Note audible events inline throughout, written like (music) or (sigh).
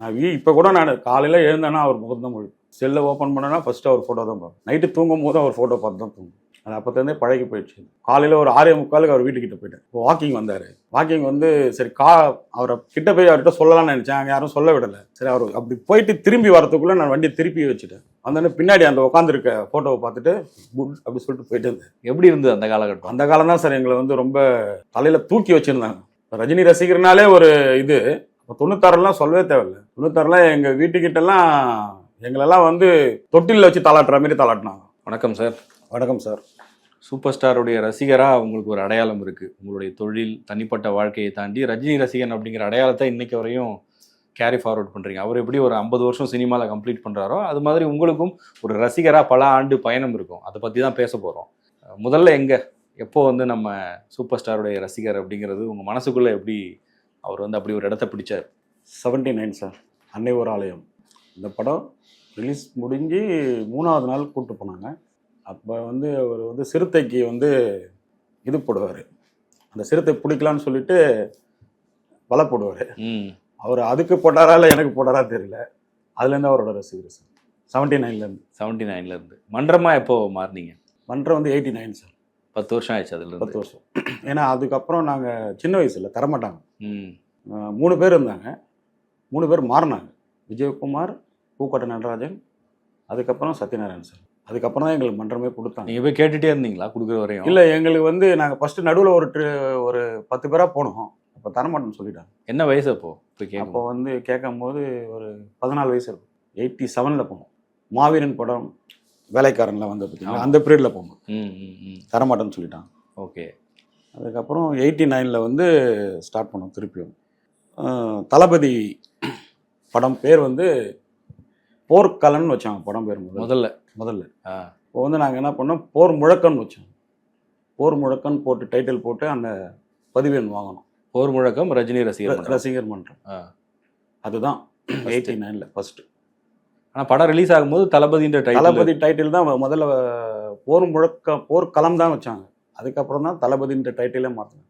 நான் வீ இப்போ கூட நான் காலையில் எழுந்தேன்னா அவர் முகம் தான் முழு. செல்லை ஓப்பன் பண்ணேன்னா ஃபர்ஸ்ட் அவர் ஃபோட்டோ தான் பார்ப்பேன். நைட்டு தூங்கும் போது அவர் ஃபோட்டோ பார்த்து தான் தூங்கும் அது அப்போத்தேருந்தே பழகி போயிடுச்சு. காலையில் ஒரு ஆறே முக்காலுக்கு அவர் வீட்டுக்கிட்ட போயிட்டேன் இப்போ வாக்கிங் வந்தார். வாக்கிங் வந்து சரி கா அவரை கிட்ட போய் அவர்கிட்ட சொல்லலாம்னு நினச்சேன். அங்கே யாரும் சொல்ல விடலை. சரி அவர் அப்படி போயிட்டு திரும்பி வரதுக்குள்ளே நான் வண்டியை திருப்பி வச்சுட்டேன். வந்தோடனே பின்னாடி அந்த உட்காந்துருக்க ஃபோட்டோவை பார்த்துட்டு குட் அப்படி சொல்லிட்டு போயிட்டு இருந்தேன் எப்படி இருந்தது அந்த காலகட்டம்? அந்த காலம் தான் சார் எங்களை வந்து ரொம்ப தலையில தூக்கி வச்சிருந்தாங்க. ரஜினி ரசிகர்னாலே ஒரு இது. இப்போ தொண்ணூத்தாறுலாம் சொல்லவே தேவையில்ல. தொண்ணூத்தாறுலாம் எங்க வீட்டுக்கிட்டலாம் எங்களெல்லாம் வந்து தொட்டிலில் வச்சு தாளாட்டுற மாதிரி தாளாட்டினாங்க. வணக்கம் சார். வணக்கம் சார். சூப்பர் ஸ்டாருடைய ரசிகரா உங்களுக்கு ஒரு அடையாளம் இருக்கு. உங்களுடைய தொழில் தனிப்பட்ட வாழ்க்கையை தாண்டி ரஜினி ரசிகன் அப்படிங்கிற அடையாளத்தை இன்னைக்கு வரையும் கேரி ஃபார்வர்ட் பண்றீங்க. அவர் எப்படி ஒரு ஐம்பது வருஷம் சினிமாவில் கம்ப்ளீட் பண்றாரோ அது மாதிரி உங்களுக்கும் ஒரு ரசிகரா பல ஆண்டு பயணம் இருக்கும். அதை பத்தி தான் பேச போறோம். அஹ் முதல்ல எங்க எப்போ வந்து நம்ம சூப்பர் ஸ்டாருடைய ரசிகர் அப்படிங்கிறது உங்க மனசுக்குள்ள எப்படி அவர் வந்து அப்படி ஒரு இடத்த பிடிச்சார்? செவன்டி நைன் சார் அன்னை ஒரு ஆலயம். இந்த படம் ரிலீஸ் முடிஞ்சு மூணாவது நாள் கூப்பிட்டு போனாங்க. அப்போ வந்து அவர் வந்து சிறுத்தைக்கு வந்து இது போடுவார். அந்த சிறுத்தை பிடிக்கலான்னு சொல்லிட்டு வலை போடுவார். அவர் அதுக்கு போட்டாரா இல்லை எனக்கு போட்டாரா தெரியல. அதுலேருந்து அவரோட ரசிகர் சார். செவன்ட்டி நைன்லேருந்து செவன்டி நைன்ல இருந்து. மன்றமா எப்போ மாறினீங்க? மன்றம் வந்து எயிட்டி நைன் சார். பத்து வருஷம் ஆயிடுச்சு அதுல பத்து வருஷம். ஏன்னா அதுக்கப்புறம் நாங்கள் சின்ன வயசில் தரமாட்டாங்க. மூணு பேர் இருந்தாங்க. மூணு பேர் மாறினாங்க. விஜயகுமார் பூக்கோட்டை நடராஜன் அதுக்கப்புறம் சத்யநாராயண் சார். அதுக்கப்புறம் தான் எங்களுக்கு மன்றமே கொடுத்தாங்க. நீங்க போய் கேட்டுட்டே இருந்தீங்களா கொடுக்குற வரையும்? இல்லை எங்களுக்கு வந்து நாங்கள் ஃபஸ்ட்டு நடுவில் ஒரு ஒரு பத்து பேராக போனோம். அப்போ தரமாட்டேன்னு சொல்லிட்டாங்க. என்ன வயசு போய் அப்போ வந்து கேட்கும்போது ஒரு பதினாலு வயசு இருக்கும். எயிட்டி செவனில் போனோம். மாவீரன் படம் வேலைக்காரன்லாம் வந்து பார்த்தீங்கன்னா. அந்த பீரியடில் போனோம். தரமாட்டேன்னு சொல்லிட்டான் ஓகே. அதுக்கப்புறம் எயிட்டி நைனில் வந்து ஸ்டார்ட் பண்ணோம் திருப்பியும். தளபதி படம் பேர் வந்து போர்க்கலன்னு வச்சாங்க. படம் பேர் முதல்ல. முதல்ல. இப்போ வந்து நாங்கள் என்ன பண்ணோம்? போர் முழக்கம்னு வச்சோம். போர் முழக்கம்னு போட்டு டைட்டில் போட்டு அந்த பதிவெண் வாங்கணும். போர் முழக்கம் ரஜினி ரசிகர். ரசிகர் மன்றம். அதுதான். எயிட்டி நைனில் ஃபர்ஸ்ட் ஆனா படம் ரிலீஸ் ஆகும்போது தளபதின்ற டைட்டில் தளபதி டைட்டில் தான் முதல்ல போர் முழக்கம் போர்க்களம் தான் வச்சாங்க. அதுக்கப்புறம் தான் தளபதின்ற டைட்டிலே மாற்றினாங்க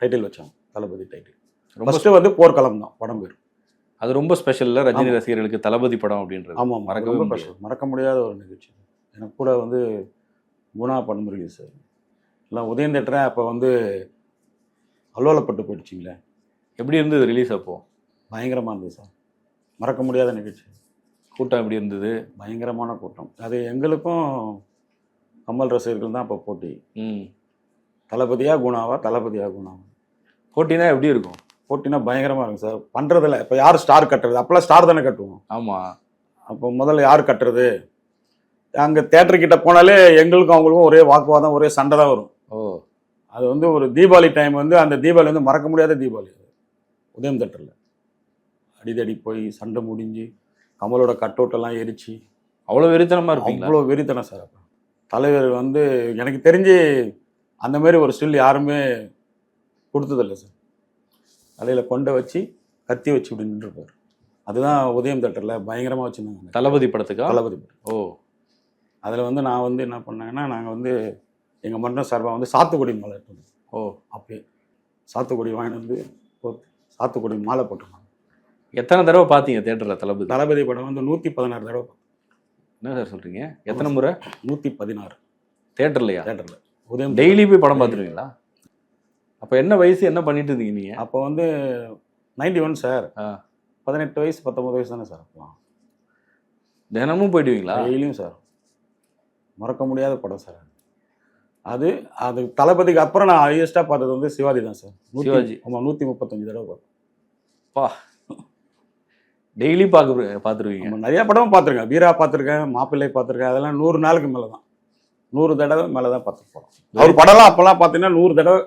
டைட்டில் வச்சாங்க. தளபதி டைட்டில் ஃபர்ஸ்ட் வந்து போர்க்களம் தான் படம் பேர். அது ரொம்ப ஸ்பெஷல்ல ரஜினி. ரசிகர்களுக்கு தளபதி படம் அப்படின்றது. ஆமாம் மறக்கவே. ஸ்பெஷல் மறக்க முடியாத ஒரு நிகழ்ச்சி. எனக்கு கூட வந்து குணா படம் ரிலீஸ் இல்லை உதயம் தேட்டரே அப்போ வந்து அல்லோலப்பட்டு போயிடுச்சிங்களே. எப்படி இருந்தது ரிலீஸ் அப்போ? பயங்கரமாக இருந்தது சார். மறக்க முடியாத நிகழ்ச்சி. கூட்டம் எப்படி இருந்தது? பயங்கரமான கூட்டம். அது எங்களுக்கும் கமல் ரசிகர்கள் தான் அப்போ போட்டி. ம். தளபதியா குணாவா தளபதியா குணாவா? போட்டினா எப்படி இருக்கும்? போட்டினா பயங்கரமாக இருக்கும் சார். பண்ணுறதில்ல இப்போ யார் ஸ்டார் கட்டுறது? அப்போல்லாம் ஸ்டார் தானே கட்டுவோம். ஆமா. அப்போ முதல்ல யார் கட்டுறது? அங்கே தேட்டர்கிட்ட போனாலே எங்களுக்கும் அவங்களுக்கும் ஒரே வாக்குவாதம் ஒரே சண்டை தான் வரும். ஓ. அது வந்து ஒரு தீபாவளி டைம் வந்து அந்த தீபாவளி வந்து மறக்க முடியாத தீபாவளி அது. உதயம் தேட்டரில் அடிதடி போய் சண்டை முடிஞ்சு கமலோட கட் எல்லாம் எரிச்சு. அவ்வளவு வெறித்தனமா இருப்பீங்களா? அவ்வளோ வெறித்தனம் சார் அப்போ. தலைவர் வந்து எனக்கு தெரிஞ்சு அந்த மாதிரி ஒரு ஸ்டில் யாருமே கொடுத்ததில்ல சார். தலையில் கொண்டை வச்சு கத்தி வச்சு இப்படி நின்றுப்பார் அதுதான் உதயம் தேட்டரில் பயங்கரமாக வச்சுருந்தாங்க. தளபதி படத்துக்கா? தளபதி ஓ. அதில் வந்து நான் வந்து என்ன பண்ணேன்னா நாங்கள் வந்து எங்கள் மன்றம் சார்பாக வந்து சாத்துக்குடி மாலை வந்தோம். ஓ. அப்பயே. சாத்துக்குடி வாங்கிட்டு வந்து சாத்துக்குடி மாலை போட்டுருந்தாங்க. எத்தனை தடவை பாத்தீங்க தியேட்டர்ல தளபதி? தளபதி படம் வந்து நூற்றி பதினாறு தடவை என்ன சார் சொல்றீங்க? எத்தனை முறை? நூற்றி பதினாறு. தியேட்டர்லயா தேட்டரில் உதயம் டெய்லி போய் படம் பார்த்துருவீங்களா? அப்ப என்ன வயசு என்ன பண்ணிட்டு இருந்தீங்க நீங்க? அப்போ வந்து நைன்டி ஒன் சார். பதினெட்டு வயசு பத்தொம்பது வயசு தானே சார் அப்போ தினமும் போயிடுவீங்களா? டெய்லியும் சார் மறக்க முடியாத படம் சார் அது. அது தளபதிக்கு அப்புறம் நான் ஹையஸ்ட்டாக பார்த்தது வந்து சிவாஜி தான் சார் சிவாஜி. ஆமாம் நூற்றி முப்பத்தஞ்சு தடவை பார்த்தேன். பா. டெய்லி பார்க்க பார்த்துருவீங்க. நிறைய படம் பார்த்துருக்கேன். வீரா பார்த்துருக்கேன் மாப்பிள்ளை பார்த்துருக்கேன். அதெல்லாம் நூறு நாளுக்கு மேலே தான் நூறு தடவை மேலே தான் பார்த்துருப்போம் அவர் படம்லாம் அப்போல்லாம் பார்த்தீங்கன்னா நூறு தடவை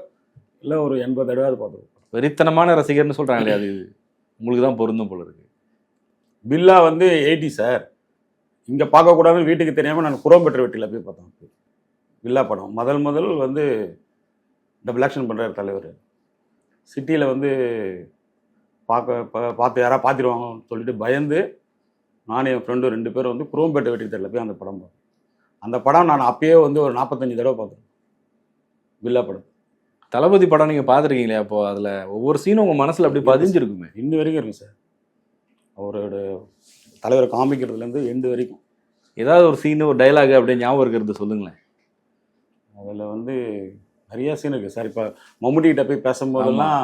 இல்லை ஒரு எண்பது தடவை பார்த்துருப்போம் வெறித்தனமான ரசிகர்னு சொல்றாங்களே அது உங்களுக்கு தான் பொருந்தும் போல இருக்கு. பில்லா வந்து எயிட்டி சார். இங்கே பார்க்கக்கூடாதுன்னு வீட்டுக்கு தெரியாமல் நான் குரோம்பெட்டர் வெட்டியில் போய் பார்த்தேன் பில்லா படம். முதல் முதல் வந்து டபுள் ஆக்ஷன் பண்ணுறாரு தலைவர். சிட்டியில் வந்து பார்க்க பார்த்து யாராவது பார்த்துருவாங்கன்னு சொல்லிட்டு பயந்து நானும் என் ஃப்ரெண்டும் ரெண்டு பேரும் வந்து குரோம்பேட்டை வெட்டி தெரியல போய் அந்த படம் பார்த்தோம். அந்த படம் நான் அப்பயே வந்து ஒரு நாற்பத்தஞ்சு தடவை பார்த்தேன். பில்லா படம். தளபதி படம் நீங்க பார்த்துருக்கீங்களே அப்போ அதுல ஒவ்வொரு சீனும் உங்க மனசுல அப்படி பதிஞ்சிருக்குமே? இன்னி வரைக்கும் இருக்கு சார் அவரோட தலைவரை காமிக்கிறதுலேருந்து எண்டு வரைக்கும். ஏதாவது ஒரு சீன் ஒரு டைலாக் அப்படியே ஞாபகம் இருக்கிறது சொல்லுங்களேன். அதில் வந்து நிறைய சீன் இருக்குது சார் இப்போ மம்முட்டிகிட்ட போய் பேசும்போதெல்லாம்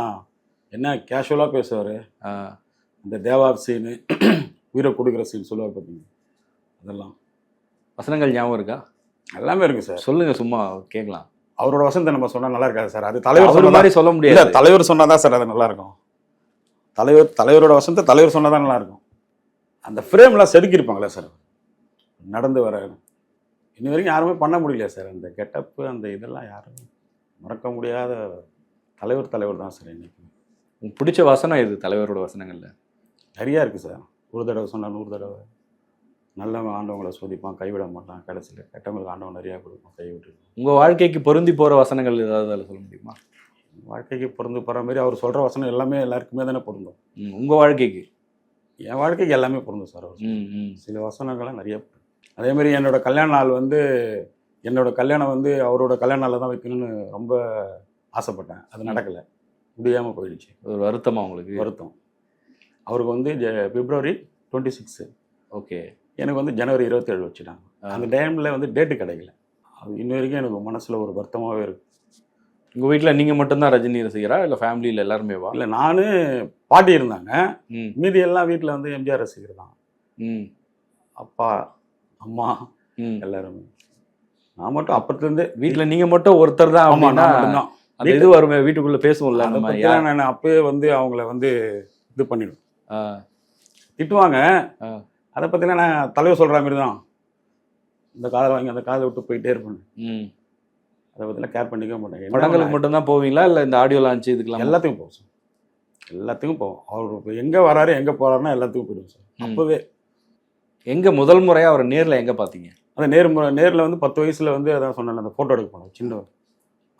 என்ன கேஷுவலாக பேசுவார்? இந்த தேவா சீனு (clears throat) உயிரை கொடுக்குற சீன் சொல்லுவார் பார்த்தீங்க அதெல்லாம். வசனங்கள் ஞாபகம் இருக்கா? எல்லாமே இருக்குது சார் சொல்லுங்க சும்மா கேட்கலாம். அவரோட வசனத்தை நம்ம சொன்னா நல்லா இருக்காது சார். அது தலைவர் சொன்னதா- மாதிரி சொல்ல முடியாது. தலைவர் சொன்னாதான் சார் அது நல்லா இருக்கும். தலைவர் தலைவரோட வசனத்தை தலைவர் சொன்னாதான் நல்லா இருக்கும். அந்த ஃப்ரேம்லாம் செதுக்கியிருப்பாங்களே சார். நடந்து வர இன்னி வரைக்கும் யாருமே பண்ண முடியல சார். அந்த கெட்டப்பு அந்த இதெல்லாம் யாரும் மறக்க முடியாத தலைவர் தலைவர் தான் சார் இன்னைக்கு. பிடிச்ச வசனம் இது தலைவரோட வசனங்கள்ல? நிறையா இருக்குது சார். ஒரு தடவை சொன்னா நூறு தடவை. நல்லவன் ஆண்டவங்களை சோதிப்பான் கைவிட மாட்டான். கடைசியில் கெட்டவங்களுக்கு ஆண்டவன் நிறையா கொடுப்பான் கை விட்டு உங்க வாழ்க்கைக்கு பொருந்தி போற வசனங்கள் ஏதாவது அதில் சொல்ல முடியுமா? வாழ்க்கைக்கு பொருந்து போகிற மாதிரி அவர் சொல்கிற வசனம் எல்லாமே எல்லாருக்குமே தானே பொருந்தும். ம், உங்க வாழ்க்கைக்கு? என் வாழ்க்கைக்கு எல்லாமே பொருந்தும் சார் அவர் சில வசனங்கள்லாம் நிறைய. அதே மாதிரி என்னோட கல்யாண நாள் வந்து என்னோட கல்யாணம் வந்து அவரோட கல்யாண நாளில் தான் வைக்கணும்னு ரொம்ப ஆசைப்பட்டேன். அது நடக்கலை. முடியாமல் போயிடுச்சு. ஒரு வருத்தமா உங்களுக்கு? வருத்தம். அவருக்கு வந்து ஜ- பிப்ரவரி டுவெண்ட்டி சிக்ஸு ஓகே. எனக்கு வந்து ஜனவரி இருபத்தேழு வச்சுட்டாங்க. அந்த டைமில் வந்து டேட்டு கிடைக்கல. அது இன்ன வரைக்கும் எனக்கு மனசில் ஒரு வருத்தமாகவே இருக்கு. உங்க வீட்ல நீங்க மட்டும்தான் ரஜினி ரசிகரா? இல்ல ஃபேமிலியில எல்லாருமே வா இல்லை நான் பாட்டி இருந்தாங்க. மீதி எல்லாம் வீட்டில் வந்து எம்ஜிஆர் ரசிகர் தான். ம். அப்பா அம்மா எல்லாருமே. நான் மட்டும் அப்பத்துலேருந்து வீட்ல நீங்க மட்டும் ஒருத்தர் தான் ஆமா அப்படின்னா நான் மட்டும்தான். அந்த இது வருமே வீட்டுக்குள்ள பேசுவோம்ல பத்திலாம் யார்? நான் அப்பவே வந்து அவங்கள வந்து இது பண்ணிடுவேன். திட்டுவாங்க. அதை பற்றிலாம் நான் தலைவர் சொல்கிற மாதிரி தான் இந்த காதை வாங்கி அந்த காதை விட்டு போயிட்டே இருப்பேன். ம். அதை பற்றிலாம் கேர் பண்ணிக்க மாட்டேன். படங்களுக்கு பண்ண- மட்டும் தான் போவீங்களா? இல்ல இந்த ஆடியோ லான்ச் இதுக்கெல்லாம் எல்லாத்துக்கும் போவோம் சார். எல்லாத்துக்கும் போவோம் அவர் எங்கே வராரு எங்கே போகிறாருன்னா எல்லாத்துக்கும் போயிடுவோம் சார். அப்போவே. எங்க முதல் முறையா அவரை நேர்ல எங்க பாத்தீங்க? அந்த நேர் நேரில் வந்து பத்து வயசில் வந்து அதான் சொன்னேன் அந்த ஃபோட்டோ எடுக்க போனோம் சின்ன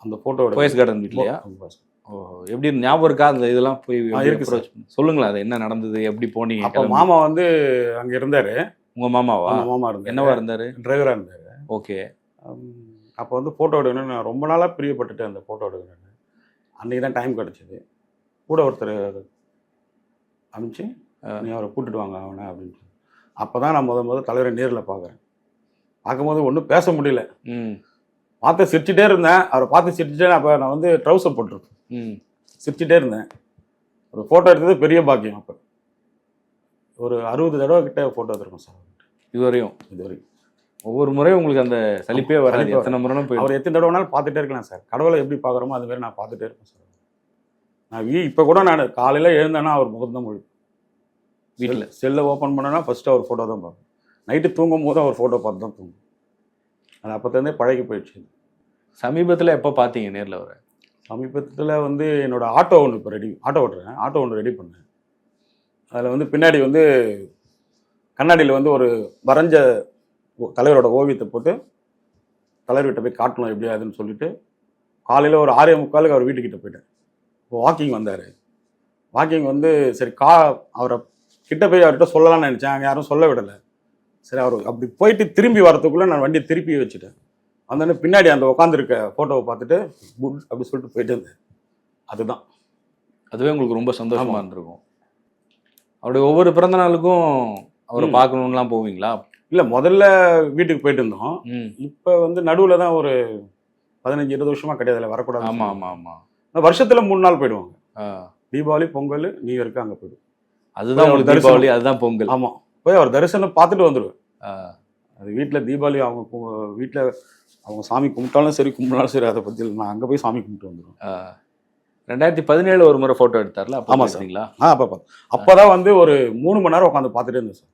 அந்த ஃபோட்டோ போயஸ் கார்டன் வீட்லயா? ஓ எப்படி? ஞாபகம் இருக்கா? அந்த இதெல்லாம் போய் இருக்கு சொல்லுங்களேன் அது என்ன நடந்தது? எப்படி போனீங்க? அப்போ? மாமா வந்து அங்கே இருந்தார். உங்க மாமாவா? மாமா இருந்தார். என்னவா இருந்தாரு? டிரைவராக இருந்தார். ஓகே. அப்போ வந்து ஃபோட்டோ எடுக்கணும்னு நான் ரொம்ப நாளாக பிரியப்பட்டுட்டேன் அந்த ஃபோட்டோ எடுக்கணும்னு. அன்றைக்கி தான் டைம் கிடச்சிது. கூட ஒருத்தர் அனுப்பிச்சு ஆ. நீ அவரை கூட்டிட்டு வாங்க அவனை அப்படின்னு அப்போ தான் நான் முத முத தலைவரை நேரில் பார்க்குறேன் பார்க்கும்போது ஒன்றும் பேச முடியல. ம். பார்த்து சிரிச்சிட்டே இருந்தேன். அவரை பார்த்து சிரிச்சிட்டே அப்போ நான் வந்து ட்ரௌசர் போட்டிருப்பேன். சிரிச்சிட்டே இருந்தேன். ஒரு ஃபோட்டோ எடுத்தது பெரிய பாக்கியம் அப்போ. ஒரு அறுபது தடவை கிட்ட ஃபோட்டோ எடுத்திருக்கோம் சார். இதுவரையும். இது வரைக்கும் ஒவ்வொரு முறையும் உங்களுக்கு அந்த சலிப்பே வராது. எத்தனை முறை போயிடும். அவர் எத்தனை தடவை வேணாலும் பார்த்துட்டே இருக்கலாம் சார். கடவுளை எப்படி பார்க்குறோமோ அது மாதிரி நான் பார்த்துட்டே இருப்பேன் சார். நான் வீ இப்போ கூட நான் காலையில் எழுந்தேன்னா அவர் முகம் தான் முழிப்பேன் வீட்டுல செல்லை ஓப்பன் பண்ணேன்னா ஃபஸ்ட்டு அவர் ஃபோட்டோ தான் பார்ப்பேன். நைட்டு தூங்கும் போது அவர் ஃபோட்டோ பார்த்து தான் தூங்கும் அது அப்போத்தேருந்தே பழகி போயிடுச்சு. சமீபத்துல எப்ப பாத்தீங்க நேர்ல அவரை? சமீபத்தில் வந்து என்னோடய ஆட்டோ ஒன்று இப்போ ரெடி ஆட்டோ ஓட்டுறேன். ஆட்டோ ஒன்று ரெடி பண்ணேன். அதில் வந்து பின்னாடி வந்து கண்ணாடியில் வந்து ஒரு வரைஞ்ச தலைவரோட ஓவியத்தை போட்டு தலைவர்கிட்ட போய் காட்டணும் எப்படியாதுன்னு சொல்லிட்டு காலையில் ஒரு ஆறே முக்காலுக்கு அவர் வீட்டுக்கிட்ட போயிட்டேன் இப்போ வாக்கிங் வந்தார். வாக்கிங் வந்து சரி கா அவரை கிட்ட போய் அவர்கிட்ட சொல்லலாம்னு நினச்சேன். அங்கே யாரும் சொல்ல விடலை. சரி அவர் அப்படி போயிட்டு திரும்பி வரதுக்குள்ளே நான் வண்டியை திருப்பி வச்சுட்டேன். வந்தோடனே பின்னாடி அந்த உட்காந்துருக்க ஃபோட்டோவை பார்த்துட்டு குட் அப்படி சொல்லிட்டு போயிட்டு இருந்தேன். அதுதான். அதுவே உங்களுக்கு ரொம்ப சந்தோஷமா ஆமா. இருந்திருக்கும். அவருடைய ஒவ்வொரு பிறந்த நாளுக்கும் அவரை. பார்க்கணும்லாம் போவீங்களா? இல்லை முதல்ல வீட்டுக்கு போயிட்டு இருந்தோம். இப்போ வந்து நடுவில் தான் ஒரு பதினஞ்சு இருபது வருஷமா கிடையாது வரக்கூடாது. ஆமா ஆமா ஆமா. வருஷத்துல மூணு நாள் போயிடுவாங்க. தீபாவளி பொங்கல் நியூ இயர்க்கு அங்கே போயிடுவோம். அதுதான் உங்களுக்கு ஒரு. தீபாவளி அதுதான் பொங்கல். ஆமாம் போய் அவர் தரிசனம் பார்த்துட்டு வந்துடுவேன். அது வீட்டில் தீபாவளி அவங்க வீட்டில் அவங்க சாமி கும்பிட்டாலும் சரி கும்பிட்டாலும் சரி அதை பற்றி நான் அங்கே போய் சாமி கும்பிட்டு வந்துடுவேன். ரெண்டாயிரத்தி பதினேழு ஒரு முறை போட்டோ எடுத்தார்ல அப்போ ஆமா சார். பார்த்தீங்களா ஆ அப்போ அப்போ. தான் வந்து ஒரு மூணு மணி நேரம் உட்காந்து பார்த்துட்டே இருந்தேன் சார்.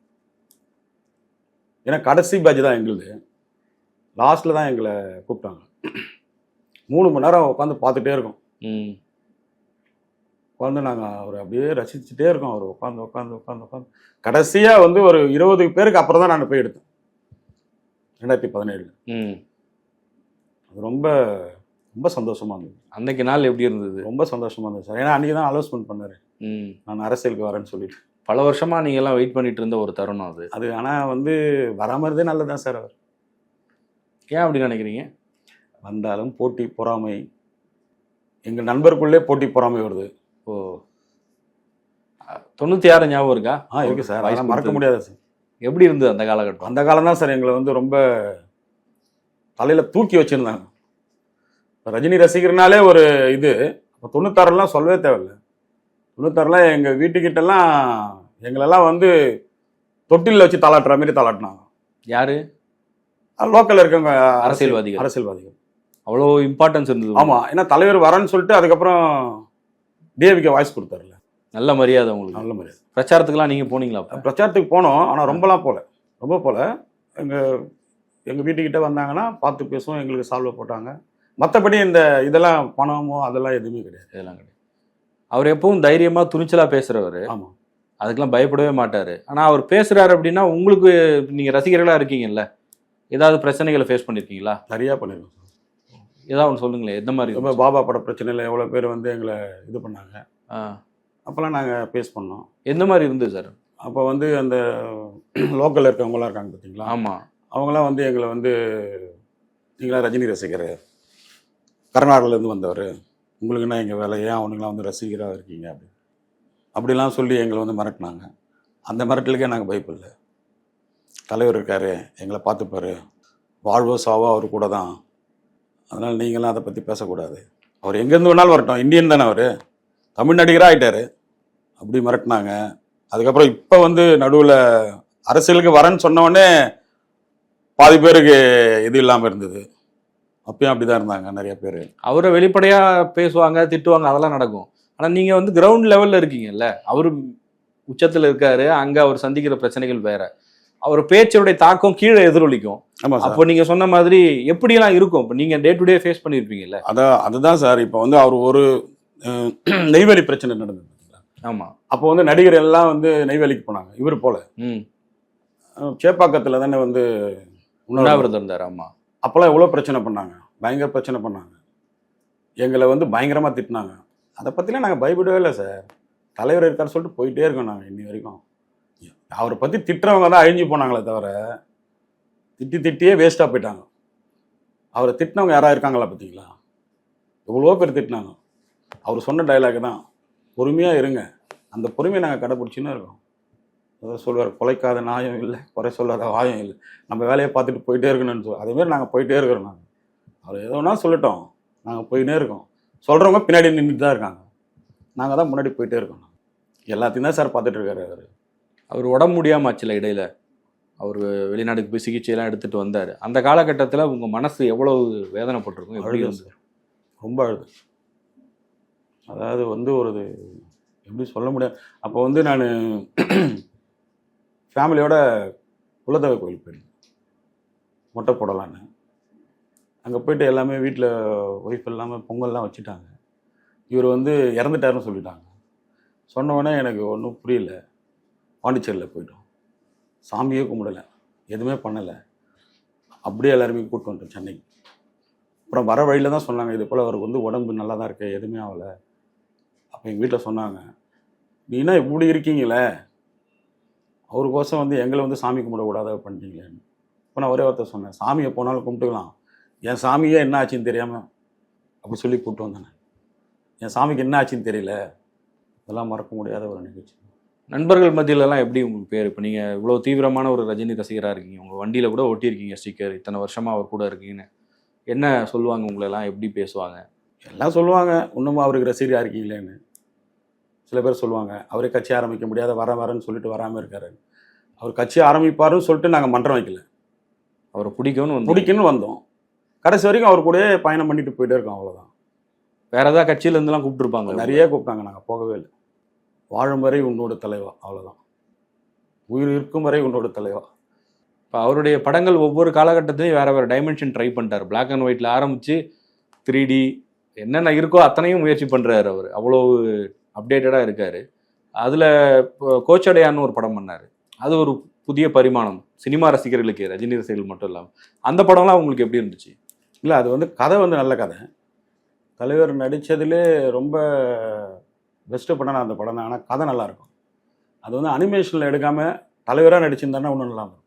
ஏன்னா கடைசி பேட்ச் தான் எங்களுது. லாஸ்ட்டில் தான் எங்களை கூப்பிட்டாங்க. மூணு மணி நேரம் உட்காந்து பார்த்துட்டே இருக்கோம். ம். உட்காந்து நாங்கள் அவர் அப்படியே ரசிச்சுட்டே இருக்கோம். அவர் உட்காந்து உட்காந்து உட்காந்து உட்காந்து கடைசியாக வந்து ஒரு இருபது பேருக்கு அப்புறம் தான் நான் போய் எடுத்தேன் ரெண்டாயிரத்தி அது ரொம்ப ரொம்ப சந்தோஷமா இருந்தது. அன்னைக்கு நாள் எப்படி இருந்தது? ரொம்ப சந்தோஷமா இருந்தது சார். ஏன்னா அன்றைக்கி தான் அலோஸ்மெண்ட் பண்ணார். ம். நான் அரசியலுக்கு வரேன்னு சொல்லிட்டு. பல வருஷமா நீங்க எல்லாம் வெயிட் பண்ணிட்டு இருந்த ஒரு தருணம் அது. அது ஆனால் வந்து வராமல் இருந்தே நல்லதுதான் சார் அவர். ஏன் அப்படி நினைக்கிறீங்க? வந்தாலும் போட்டி பொறாமை. எங்கள் நண்பருக்குள்ளே போட்டி பொறாமை வருது. ஓ. தொண்ணூத்தி ஆறு ஞாபகம் இருக்கா? ஆ இருக்கு சார். அதெல்லாம் மறக்க. முடியாது சார். எப்படி இருந்தது அந்த காலகட்டம்? அந்த காலம் தான் சார் எங்களை வந்து ரொம்ப தலையில தூக்கி வச்சிருந்தாங்க. இப்ப ரஜினி ரசிகர்னாலே ஒரு இது. இப்போ தொண்ணூத்தாறுலாம் சொல்லவே தேவையில்ல. தொண்ணூத்தாறுலாம் எங்க வீட்டுக்கிட்டலாம் எங்களெல்லாம் வந்து தொட்டிலில் வச்சு தாளாட்டுற மாதிரி தாளாட்டினாங்க. யாரு? லோக்கல்ல இருக்கவங்க அரசியல்வாதிகள். அரசியல்வாதிகள். அவ்வளோ இம்பார்ட்டன்ஸ் இருந்தது. ஆமா. ஏன்னா தலைவர் வரேன்னு சொல்லிட்டு அதுக்கப்புறம் டிஏவிக்கு வாய்ஸ் கொடுத்தாருல நல்ல மரியாதை உங்களுக்கு. நல்ல மாதிரி பிரச்சாரத்துக்குலாம் நீங்க போனீங்களா? பிரச்சாரத்துக்கு போனோம். ஆனால் ரொம்பலாம் போகல ரொம்ப போகல எங்கள் எங்கள் வீட்டுக்கிட்ட வந்தாங்கன்னா பார்த்து பேசுவோம் எங்களுக்கு சால்வை போட்டாங்க. மற்றபடி இந்த இதெல்லாம் பணமோ அதெல்லாம் எதுவுமே கிடையாது. இதெல்லாம் கிடையாது. அவர் எப்பவும் தைரியமா துணிச்சலா பேசுறவர். ஆமாம் அதுக்கெல்லாம் பயப்படவே மாட்டாரு. ஆனா அவர் பேசுறாரு அப்படின்னா உங்களுக்கு நீங்க ரசிகர்களா இருக்கீங்கல்ல. ஏதாவது பிரச்சனைகளை ஃபேஸ் பண்ணிருக்கீங்களா? நிறையா பண்ணிருக்கோம் ஏதாவது ஒன்று சொல்லுங்களேன் எந்த மாதிரி ரொம்ப? பாபா பட பிரச்சனையில் எவ்வளோ பேர் வந்து எங்களை இது பண்ணாங்க. அப்போல்லாம் நாங்கள் பேஸ் பண்ணோம். எந்த மாதிரி இருந்தது சார்? அப்போ வந்து அந்த லோக்கலில் இருக்கவங்களாம் இருக்காங்க பார்த்தீங்களா ஆமா. அவங்களாம் வந்து எங்களை வந்து நீங்களாம் ரஜினி ரசிகர். கர்நாடகாலேருந்து வந்தவர். உங்களுக்கு என்ன எங்கள் வேலை? ஏன் அவனுங்களாம் வந்து ரசிகராக இருக்கீங்க அப்படி? அப்படிலாம் சொல்லி எங்களை வந்து மிரட்டினாங்க. அந்த மிரட்டலுக்கே நாங்கள் பயப்பில்லை தலைவர் இருக்காரு எங்களை பார்த்துப்பார். வாழ்வோ சாவோ அவர் கூட தான். அதனால் நீங்களாம் அதை பற்றி பேசக்கூடாது. அவர் எங்கேருந்து வேணாலும் வரட்டும். இந்தியன் தானே அவர். தமிழ் நடிகராக ஆகிட்டார் அப்படி மிரட்டினாங்க. அதுக்கப்புறம் இப்போ வந்து நடுவில் அரசியலுக்கு வரேன்னு சொன்னோடனே பாதி பேருக்கு இது இல்லாமல் இருந்தது. அப்பயும் அப்படி தான் இருந்தாங்க நிறைய பேர். அவரை வெளிப்படையா பேசுவாங்க திட்டுவாங்க அதெல்லாம் நடக்கும். ஆனா நீங்க வந்து கிரவுண்ட் லெவல்ல இருக்கீங்கல்ல அவரு உச்சத்துல இருக்காரு அங்க அவர் சந்திக்கிற பிரச்சனைகள் வேற. அவர் பேச்சோடைய தாக்கம் கீழே எதிரொலிக்கும். ஆமாம் அப்போ நீங்க சொன்ன மாதிரி எப்படியெல்லாம் இருக்கும்? இப்போ நீங்க டே டு டே ஃபேஸ் பண்ணிருப்பீங்கல்ல. அதான் அதுதான் சார். இப்போ வந்து அவர் ஒரு நெய்வேலி பிரச்சனை நடந்தது ஆமா. அப்போ வந்து நடிகர் எல்லாம் வந்து நெய்வேலிக்கு போனாங்க இவர் போல. சேப்பாக்கத்தில் தானே வந்து உண்ணாவிரதம் இருந்தார் ஆமா. அப்போல்லாம் எவ்வளோ பிரச்சனை பண்ணாங்க? பயங்கர பிரச்சனை பண்ணாங்க. எங்களை வந்து பயங்கரமாக திட்டினாங்க. அதை பற்றிலாம் நாங்கள் பயப்படவே இல்லை சார். தலைவர் இருக்கான்னு சொல்லிட்டு போயிட்டே இருக்கோம் நாங்கள் இன்னி வரைக்கும். அவரை பற்றி திட்டுறவங்க தான் அழிஞ்சு போனாங்களே தவிர திட்டி திட்டியே வேஸ்ட்டாக போயிட்டாங்க. அவரை திட்டினவங்க யாராவது இருக்காங்களா பார்த்தீங்களா? எவ்வளோ பேர் திட்டினாங்க. அவர் சொன்ன டைலாக் தான் பொறுமையாக இருங்க. அந்த பொறுமையை நாங்கள் கடைப்பிடிச்சின்னு இருக்கோம். அதான் சொல்லுவார் குலைக்காத நியாயம் இல்லை குறை சொல்லாத வாயம் இல்லை. நம்ம வேலையை பார்த்துட்டு போயிட்டே இருக்கணும்னு சொல்லி அதேமாரி நாங்கள் போயிட்டே இருக்கிறோம் நாங்கள் அவர் எதோ ஒன்றா சொல்லட்டோம். நாங்கள் போயிட்டே இருக்கோம். சொல்கிறவங்க பின்னாடி நின்றுட்டு தான் இருக்காங்க. நாங்கள் தான் முன்னாடி போயிட்டே இருக்கோம் எல்லாத்தையும் தான் சார் பார்த்துட்டு இருக்காரு அவர். அவர் உடம்பு முடியாம ஆச்சுல இடையில. அவர் வெளிநாட்டுக்கு போய் சிகிச்சையெல்லாம் எடுத்துட்டு வந்தாரு. அந்த காலகட்டத்துல உங்க மனசு எவ்வளவு வேதனைப்பட்டிருக்கும்? எப்படி அழுது சார். ரொம்ப அழுது. அதாவது வந்து ஒரு எப்படி சொல்ல முடியாது. அப்போ வந்து நான் ஃபேமிலியோட குலதெய்வ கோயில் போயிருந்தேன் மொட்டை போடலான்னு. அங்கே போயிட்டு எல்லாமே வீட்டில் ஒய்ஃப் இல்லாமல் பொங்கல்லாம் வச்சுட்டாங்க. இவர் வந்து இறந்துட்டாருன்னு சொல்லிட்டாங்க. சொன்னவொடனே எனக்கு ஒன்றும் புரியல. பாண்டிச்சேரியில் போயிட்டோம். சாமியே கும்பிடலை. எதுவுமே பண்ணலை. அப்படியே எல்லாருமே கூப்பிட்டு வந்துட்டோம் சென்னைக்கு. அப்புறம் வர வழியில் தான் சொன்னாங்க இது போல் அவருக்கு வந்து உடம்பு நல்லா தான் இருக்கு. எதுவுமே ஆகலை. அப்போ எங்கள் வீட்டில் சொன்னாங்க நீனா இப்படி இருக்கீங்களே? அவருக்கோசம் வந்து எங்களை வந்து சாமி கும்பிடக்கூடாத பண்ணிட்டீங்களேன்னு இப்போ நான் ஒரே வார்த்தை சொன்னேன். சாமியை போனாலும் கும்பிட்டுக்கலாம். என் சாமியே என்ன ஆச்சுன்னு தெரியாமல் அப்படி சொல்லி கூப்பிட்டு வந்தேன் என் சாமிக்கு என்ன ஆச்சுன்னு தெரியல. இதெல்லாம் மறக்க முடியாத ஒரு நிகழ்ச்சி. நண்பர்கள் மத்தியில எல்லாம் எப்படி உங்களுக்கு பேர்? இப்போ நீங்க இவ்வளவு தீவிரமான ஒரு ரஜினி ரசிகரா இருக்கீங்க. உங்க வண்டியில கூட ஒட்டியிருக்கீங்க ஸ்டிக்கர். இத்தனை வருஷமா அவர் கூட இருக்கீங்கன்னு. என்ன சொல்லுவாங்க உங்களை எல்லாம் எப்படி பேசுவாங்க? எல்லாம் சொல்லுவாங்க. இன்னமும் அவருக்கு ரசிகராக இருக்கீங்களேன்னு. சில பேர் சொல்லுவாங்க அவரே கட்சி ஆரம்பிக்க முடியாத வர வரேன்னு சொல்லிட்டு வராமல் இருக்காரு. அவர் கட்சி ஆரம்பிப்பாருன்னு சொல்லிட்டு நாங்கள் மன்றம் வைக்கல. அவரை பிடிக்கும்னு வந்து பிடிக்குன்னு வந்தோம். கடைசி வரைக்கும் அவர் கூடயே பயணம் பண்ணிட்டு போயிட்டே இருக்கோம் அவ்வளோதான் வேற ஏதாவது கட்சியில இருந்தெல்லாம் கூப்பிட்டுருப்பாங்க. நிறைய கூப்பிட்டாங்க நாங்கள் போகவே இல்லை. வாழும் வரை உன்னோட தலைவா அவ்வளோதான் உயிர் இருக்கும் வரை உன்னோட தலைவா. இப்போ அவருடைய படங்கள் ஒவ்வொரு காலகட்டத்திலையும் வேற வேற டைமென்ஷன் ட்ரை பண்ணிட்டார். Black அண்ட் ஒயிட்ல ஆரம்பிச்சு த்ரீ டி என்னென்ன இருக்கோ அத்தனையும் முயற்சி பண்றாரு அவர். அவ்வளோ அப்டேட்டடாக இருக்கார். அதில் இப்போ கோச்சடையான்னு ஒரு படம் பண்ணார். அது ஒரு புதிய பரிமாணம். சினிமா ரசிகர்களுக்கு ரஜினி ரசிகர்கள் மட்டும் இல்லாமல் அந்த படம்லாம் உங்களுக்கு எப்படி இருந்துச்சு? இல்லை அது வந்து கதை வந்து நல்ல கதை. தலைவர் நடித்ததுலே ரொம்ப பெஸ்ட்டு படம் அந்த படம் தான். ஆனால் கதை நல்லாயிருக்கும். அது வந்து அனிமேஷனில் எடுக்காமல் தலைவராக நடிச்சிருந்தாருன்னா ஒன்றும் நல்லா இருக்கும்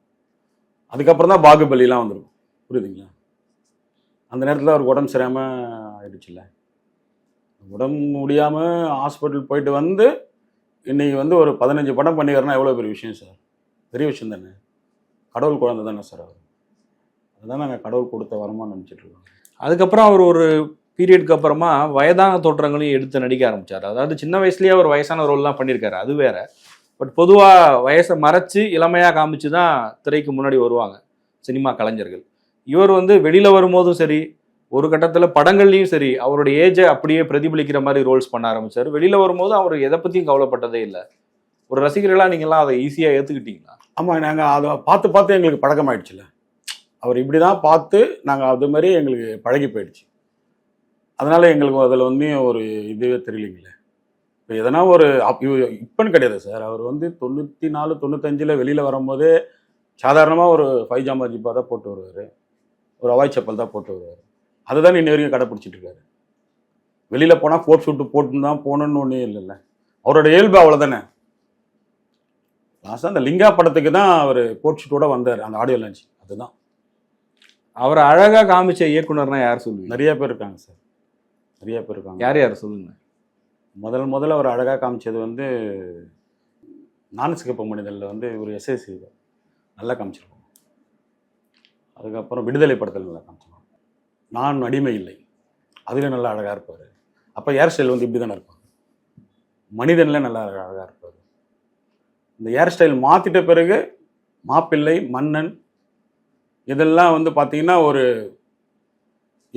அதுக்கப்புறம் தான் பாகுபலிலாம் வந்துடும் புரியுதுங்களா? அந்த நேரத்தில் அவருக்கு உடம்பு சரியாமல் ஆயிடுச்சுல்ல? உடம்பு முடியாமல் ஹாஸ்பிட்டல் போயிட்டு வந்து இன்னைக்கு வந்து ஒரு பதினஞ்சு படம் பண்ணிக்கிறேன்னா எவ்வளோ பெரிய விஷயம் சார்? பெரிய விஷயம் தானே? கடவுள் குழந்தை தானே சார் அவர்? அதுதான் நாங்கள் கடவுள் கொடுத்த வரமாக நினச்சிட்ருக்கோம் அதுக்கப்புறம் அவர் ஒரு பீரியடுக்கு அப்புறமா வயதான தோற்றங்களையும் எடுத்து நடிக்க ஆரம்பிச்சார். அதாவது சின்ன வயசுலேயே அவர் வயசான ரோல்லாம் பண்ணியிருக்காரு அது வேற. பட் பொதுவாக வயசை மறைச்சு இளமையாக காமிச்சு தான் திரைக்கு முன்னாடி வருவாங்க சினிமா கலைஞர்கள். இவர் வந்து வெளியில் வரும்போதும் சரி ஒரு கட்டத்தில் படங்கள்லையும் சரி அவருடைய ஏஜை அப்படியே பிரதிபலிக்கிற மாதிரி ரோல்ஸ் பண்ண ஆரம்பிச்சார். வெளியில வரும்போது அவர் எதை பற்றியும் கவலைப்பட்டதே இல்லை. ஒரு ரசிகர்களாக நீங்களாம் அதை ஈஸியாக ஏற்றுக்கிட்டீங்களா ஆமாம் நாங்கள் அதை பார்த்து பார்த்து எங்களுக்கு பழக்கம் ஆயிடுச்சுல அவர் இப்படி தான் பார்த்து நாங்கள் அது மாதிரி எங்களுக்கு பழகி போயிடுச்சு. அதனால் எங்களுக்கு அதில் வந்து ஒரு இதுவே தெரியலீங்களே. இப்போ எதனா ஒரு அப் இவ- கிடையாது சார். அவர் வந்து தொண்ணூற்றி நாலு தொண்ணூத்தஞ்சில் வெளியில் வரும்போதே சாதாரணமாக ஒரு ஃபைஜாமா ஜிப்பா தான் போட்டு வருவார். ஒரு அவாய் செப்பல் தான் போட்டு வருவார். அதுதான் இன்ன வரைக்கும் கடைப்பிடிச்சிட்டு இருக்காரு வெளியில் போனால் கோட் ஷூட்டு போட்டுன்னு தான் போகணுன்னு ஒன்றே இல்லைல்ல. அவரோட இயல்பு அவ்வளோதானே லாஸ்ட்டாக அந்த லிங்கா படத்துக்கு தான் அவர் கோட் ஷூட்டோட வந்தார் அந்த ஆடியோ லான்ச் அதுதான். அவர் அழகா காமிச்ச இயக்குனர்னா யார் சொல்லுவீங்க? நிறைய பேர் இருக்காங்க சார். நிறைய பேர் இருக்காங்க. யார் யார் சொல்லுங்க? முதல் முதல்ல அவர் அழகாக காமிச்சது வந்து நான் சிகப்பு மனிதனில் வந்து ஒரு எஸ்எஸ்சி நல்லா காமிச்சிருக்கோம் அதுக்கப்புறம் விடுதலை படத்தில் நல்லா காமிச்சிருக்கோம் நான் அடிமை இல்லை. அதில் நல்லா அழகாக இருப்பார். அப்போ ஹேர் ஸ்டைல் வந்து இப்படி தானே இருப்பார் மனிதனில் நல்லா அழகாக இருப்பார். இந்த ஹேர் ஸ்டைல் மாற்றிட்ட பிறகு மாப்பிள்ளை மன்னன் இதெல்லாம் வந்து பார்த்தீங்கன்னா ஒரு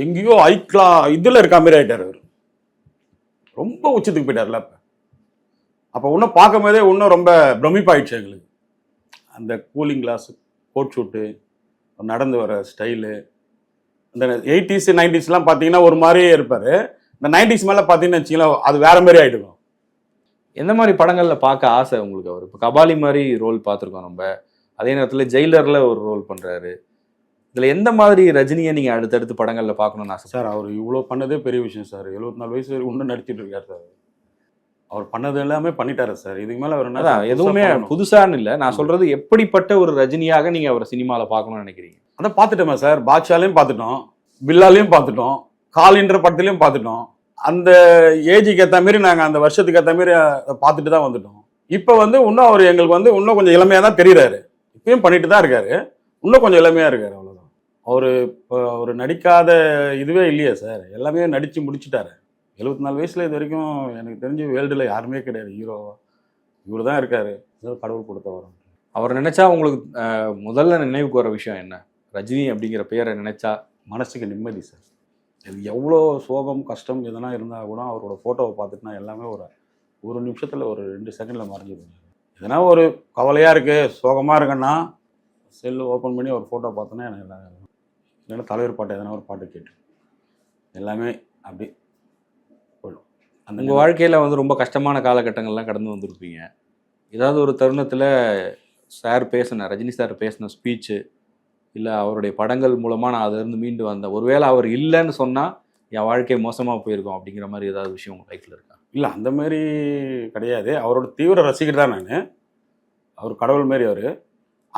எங்கேயோ ஐக்லா இதில் இருக்க மாதிரி ஆகிட்டார் அவர். ரொம்ப உச்சத்துக்கு போயிட்டார்ல அப்போ. அப்போ இன்னும் பார்க்கும் போதே இன்னும் ரொம்ப பிரமிப்பாயிடுச்சு எங்களுக்கு. அந்த கூலிங் கிளாஸ் கோட் ஷூட்டு நடந்து வர ஸ்டைலு இந்த எயிட்டிஸ் நைன்டிஸ்லாம் பார்த்தீங்கன்னா ஒரு மாதிரியே இருப்பார். இந்த நைன்டிஸ் மேலே பார்த்தீங்கன்னு வச்சிங்களேன் அது வேற மாதிரி ஆகிடும் எந்த மாதிரி படங்கள்ல பார்க்க ஆசை உங்களுக்கு அவர்? இப்போ கபாலி மாதிரி ரோல் பார்த்துருக்கோம் நம்ம. அதே நேரத்தில் ஜெயிலர்ல ஒரு ரோல் பண்றாரு. இதுல எந்த மாதிரி ரஜினியை நீங்க அடுத்தடுத்து படங்கள்ல பார்க்கணும்னு ஆசை சார் அவர் இவ்வளோ பண்ணதே பெரிய விஷயம் சார். எழுபத்தி நாலு வயசு இன்னும் நடிச்சிட்டு இருக்கார் சார். அவர் பண்ணது எல்லாமே பண்ணிட்டாரு சார். இதுக்கு மேலே அவர் என்ன எதுவுமே? புதுசான்னு இல்லை. நான் சொல்றது எப்படிப்பட்ட ஒரு ரஜினியாக நீங்க அவரை சினிமால பார்க்கணும்னு நினைக்கிறீங்க? அதான் பார்த்துட்டோமா சார். பாட்ஷாலையும் பார்த்துட்டோம். பில்லாலையும் பார்த்துட்டோம். காலின்ற படத்துலையும் பார்த்துட்டோம். அந்த ஏஜுக்கு ஏற்ற மாதிரி நாங்கள் அந்த வருஷத்துக்கு ஏற்ற மாதிரி அதை பார்த்துட்டு தான் வந்துட்டோம். இப்போ வந்து இன்னும் அவர் எங்களுக்கு வந்து இன்னும் கொஞ்சம் இளமையாக தான் தெரியுறாரு. இப்பயும் பண்ணிட்டு தான் இருக்காரு. இன்னும் கொஞ்சம் இளமையாக இருக்காரு அவ்வளோதான் அவர் இப்போ அவர் நடிக்காத இதுவே இல்லையே சார். எல்லாமே நடித்து முடிச்சிட்டாரு. எழுபத்தி நாலு வயசில் இது வரைக்கும் எனக்கு தெரிஞ்சு வேர்ல்டில் யாருமே கிடையாது. ஹீரோவா இவர் தான் இருக்காரு கடவுள் கொடுத்த வரும் அவர் நினைச்சா உங்களுக்கு முதல்ல நினைவுக்கு வர விஷயம் என்ன? ரஜினி அப்படிங்கிற பேரை நினைச்சா மனசுக்கு நிம்மதி சார். இது எவ்வளோ சோகம் கஷ்டம் எதனா இருந்தால் கூட அவரோட ஃபோட்டோவை பார்த்துட்டுனா எல்லாமே ஒரு ஒரு நிமிஷத்தில் ஒரு ரெண்டு செகண்டில் மறைஞ்சிடும் எதனா ஒரு கவலையாக இருக்குது சோகமாக இருக்குன்னா செல்லு ஓப்பன் பண்ணி ஒரு ஃபோட்டோ பார்த்தோன்னா எனக்கு எல்லாம் இல்லைன்னா தலைவர் பாட்டு எதனா ஒரு பாட்டு கேட்டு. எல்லாமே அப்படி அந்த உங்க வந்து ரொம்ப கஷ்டமான காலகட்டங்கள்லாம் கடந்து வந்திருப்பீங்க. ஏதாவது ஒரு தருணத்தில் சார் பேசின ரஜினி சார் பேசின ஸ்பீச்சு இல்லை அவருடைய படங்கள் மூலமாக நான் அதிலிருந்து மீண்டு வந்தேன். ஒருவேளை அவர் இல்லைன்னு சொன்னால் என் வாழ்க்கை மோசமாக போயிருக்கும் அப்படிங்கிற மாதிரி ஏதாவது விஷயம் உங்கள் லைஃப்ல இருக்கா? இல்லை அந்த மாதிரி கிடையாது. அவரோட தீவிர ரசிகர் தான் நான். அவர் கடவுள் மாரி அவர்.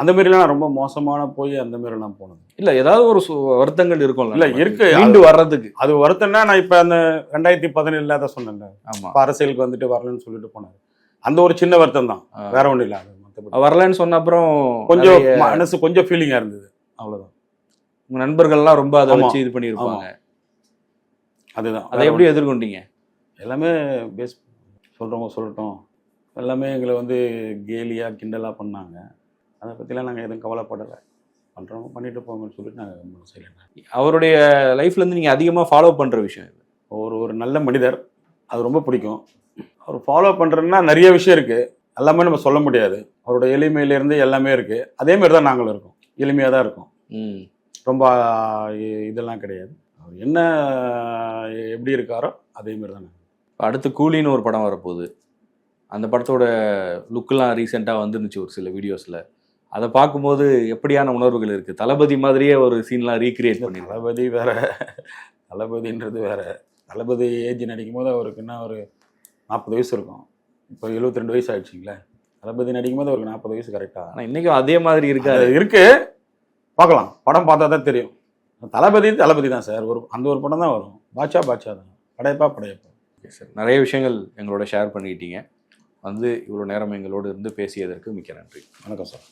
அந்த மாதிரிலாம் நான் ரொம்ப மோசமான போய் அந்த மாதிரிலாம் போனது. இல்ல ஏதாவது ஒரு வருத்தங்கள் இருக்கும்ல இல்ல. இருக்கு. மீண்டு வர்றதுக்கு. அது வருத்தம்னா நான் இப்போ அந்த ரெண்டாயிரத்தி பதினேழுல தான் சொன்னேன்ல. அரசியலுக்கு வந்துட்டு வரலன்னு சொல்லிட்டு போனாரு. அந்த ஒரு சின்ன வருத்தம் தான். வேற ஒண்ணும் இல்ல மத்தபடி. வரலன்னு சொன்ன அப்புறம் கொஞ்சம் மனசு கொஞ்சம் ஃபீலிங்கா இருந்தது. அவ்வளவுதான். உங்க நண்பர்கள்லாம் ரொம்ப அதை. வச்சு இது பண்ணியிருப்பாங்க. அதுதான். அதை எப்படி எதிர்கொண்டீங்க? எல்லாமே பேஸ் சொல்றவங்க சொல்லட்டும். எல்லாமே எங்களை வந்து கேலியா கிண்டலா பண்ணாங்க. அதை பத்திலாம் நாங்க எதுவும் கவலைப்படலை. பண்றவங்க பண்ணிட்டு போங்கன்னு சொல்லிட்டு நாங்கள் சைலண்டாக அவருடைய லைஃப்ல இருந்து நீங்க அதிகமா ஃபாலோ பண்ற விஷயம் இது ஒரு ஒரு நல்ல மனிதர். அது ரொம்ப பிடிக்கும். அவர் ஃபாலோ பண்ணுறதுன்னா நிறைய விஷயம் இருக்குது எல்லாமே நம்ம சொல்ல முடியாது. அவரோட எளிமையிலேருந்து எல்லாமே இருக்குது அதே மாதிரி தான் நாங்களும் இருக்கோம். எளிமையாக தான் இருக்கோம். ம். ரொம்ப இதெல்லாம் கிடையாது. அவர் என்ன எப்படி இருக்காரோ அதே மாதிரி தான் நாங்கள் இப்ப அடுத்து கூலின்னு ஒரு படம் வரப்போகுது. அந்த படத்தோட லுக்கெல்லாம் ரீசெண்டாக வந்துருந்துச்சு ஒரு சில வீடியோஸில் அதை பார்க்கும்போது எப்படியான உணர்வுகள் இருக்கு? தளபதி மாதிரியே ஒரு சீன்லாம் ரீக்ரியேட் பண்ணிருக்காங்க தளபதி வேற தளபதின்றது வேற. தளபதி ஏஜ் நடிக்கும் போது அவருக்கு என்ன ஒரு நாற்பது வயசு இருக்கும். இப்போ 72 ரெண்டு வயசு ஆயிடுச்சிங்களே. தளபதி நடிக்கும் போது அவருக்கு நாற்பது வயசு கரெக்டாக ஆனா இன்னைக்கும் அதே மாதிரி இருக்காது இருக்கு. பார்க்கலாம். படம் பார்த்தா தான் தெரியும். தளபதி தளபதி தான் சார். ஒரு அந்த ஒரு படம் தான் வரும். பாட்சா பாட்சா தான். படையப்பா படையப்பா. சார் நிறைய விஷயங்கள் எங்களோட ஷேர் பண்ணிக்கிட்டீங்க. வந்து இவ்வளோ நேரம் எங்களோடு இருந்து பேசியதற்கு மிக்க நன்றி. வணக்கம் சார்